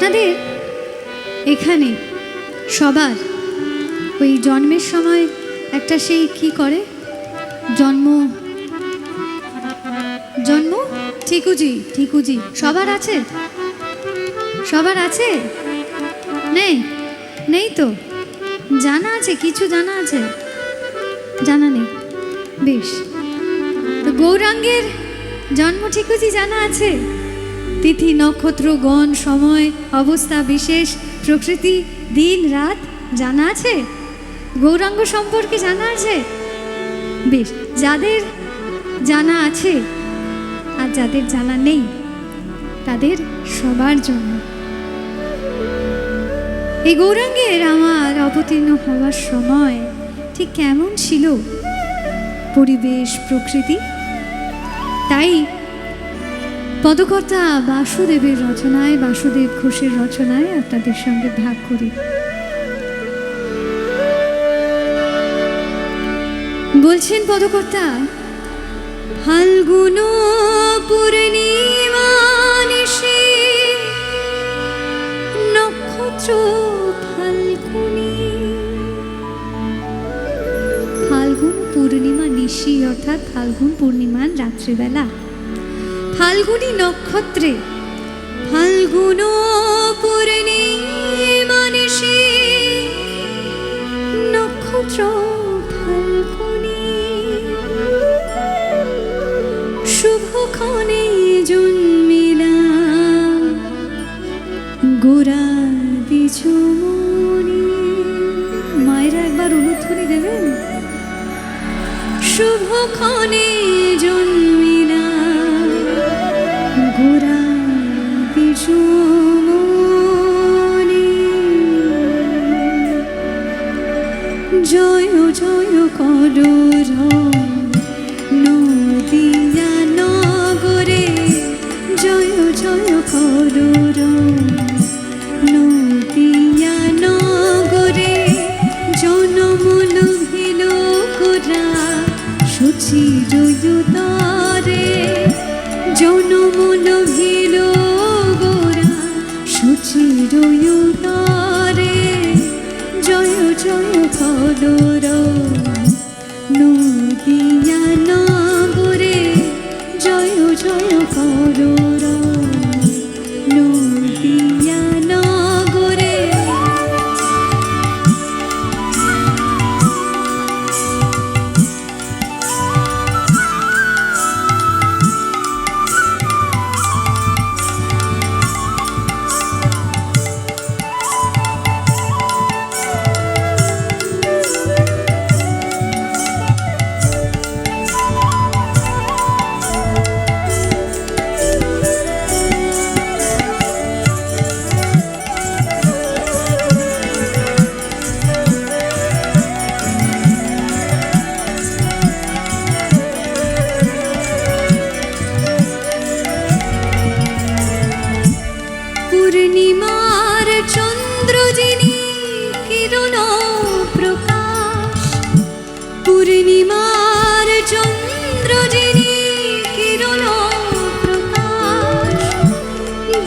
আপনাদের? এখানে, সবার। ওই জন্মের সময় একটা সেই কি করে? জন্ম। জন্ম? ঠিকুজি ঠিকুজি। সবার আছে? সবার আছে? নেই নেই তো। জানা আছে, কিছু জানা আছে? জানা নেই। বেশ। তো গৌরাঙ্গের জন্ম ঠিকুজি জানা আছে? তিথি নক্ষত্র গণ সময়, অবস্থা বিশেষ, প্রকৃতি দিন রাত জানা আছে? গৌরাঙ্গ সম্পর্কে জানা আছে? বেশ, যাদের জানা আছে আর যাদের জানা নেই, তাদের সবার জন্য। এই গৌরাঙ্গের আমার অবতীর্ণ হওয়ার সময় ঠিক কেমন ছিল? পরিবেশ, প্রকৃতি? তাই পদকর্তা বাসুদেবের রচনায়, বাসুদেব ঘোষের রচনায় আপনাদের সঙ্গে ভাগ করি। বলছেন পদকর্তা, ফাল্গুন পূর্ণিমা নক্ষত্র ফাল্গুনি। ফাল্গুন পূর্ণিমা নিশি অর্থাৎ ফাল্গুন পূর্ণিমার রাত্রিবেলা। ফাল্গুনি নক্ষত্রে। ফাল্গুন নিশি নক্ষত্র ফাল্গুনি। শুভক্ষণে জন্মিলাম গোরা দিছমনি মায়েরা একবার অনুধ্বনি দেবেন? শুভক্ষণে জয় জয় করুর নদিয়া নগরে জয় জয় করুর নদিয়া নগরে জনমন ভিল কোরা সুচি জয়ুতরে জনমন madu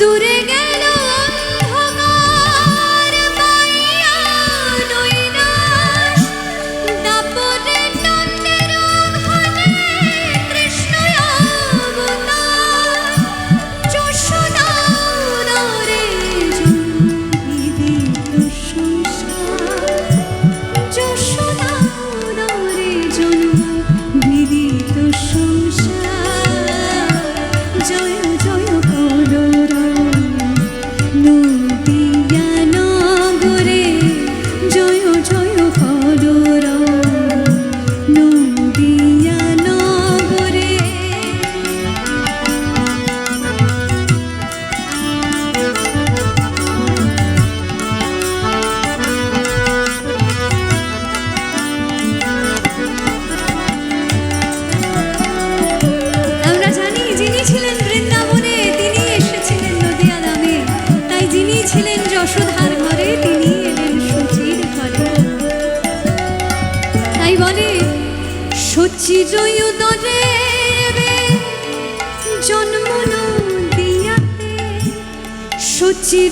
দূরে যশোধার ঘরে তিনি এলেন ঘরে। তাই বলে সচির জয়ুদরে জন্ম সচির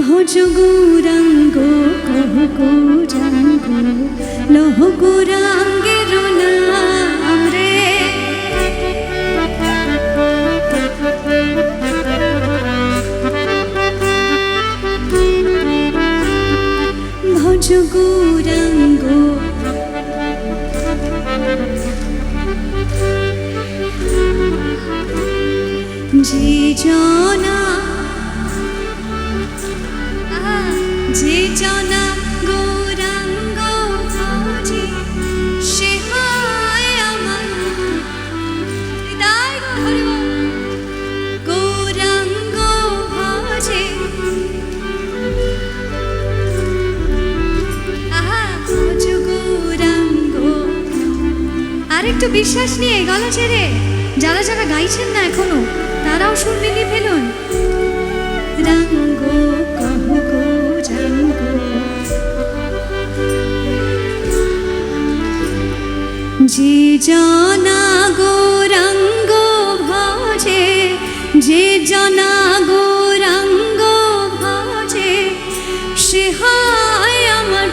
ভজ গৌরাঙ্গ কহ গৌরাঙ্গ লহ গৌরাঙ্গের জনা বিশ্বাস নিয়ে গলা ছেড়ে যারা যারা গাইছেন না এখনও, তারাও সুর মিলিয়ে ফেলুন। রাঙ্গ কহ গো রাঙ্গ যে জনা গৌরাঙ্গ ভজে, যে জনা গৌরাঙ্গ ভজে, সে আমার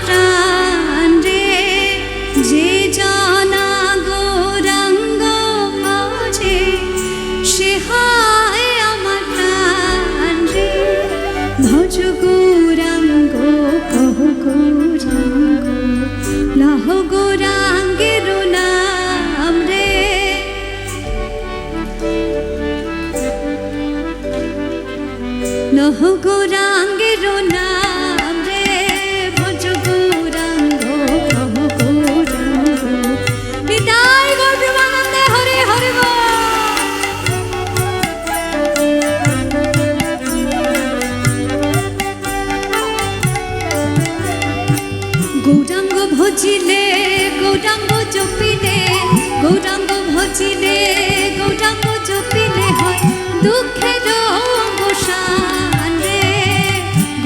লহ গৌরাঙ্গের নাম রে, ভজ গৌরাঙ্গ কহ গৌরাঙ্গ। বিদায় গৌর হরে হরে গৌরাঙ্গ ভজিলে, গৌরাঙ্গ জপিলে গৌরাঙ্গ ভজিলে, গৌরাঙ্গ জপিলে হয় দুঃখের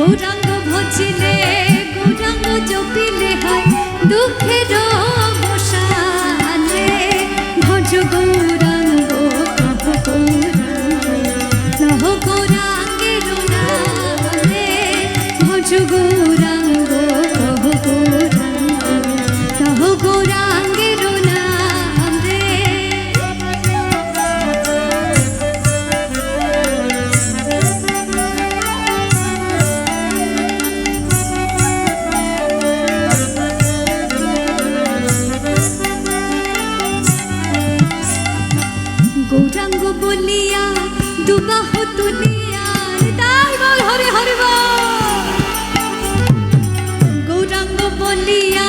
গৌরাঙ্গ ভজিলে গৌরাঙ্গ জপিলে হয় দুঃখের día.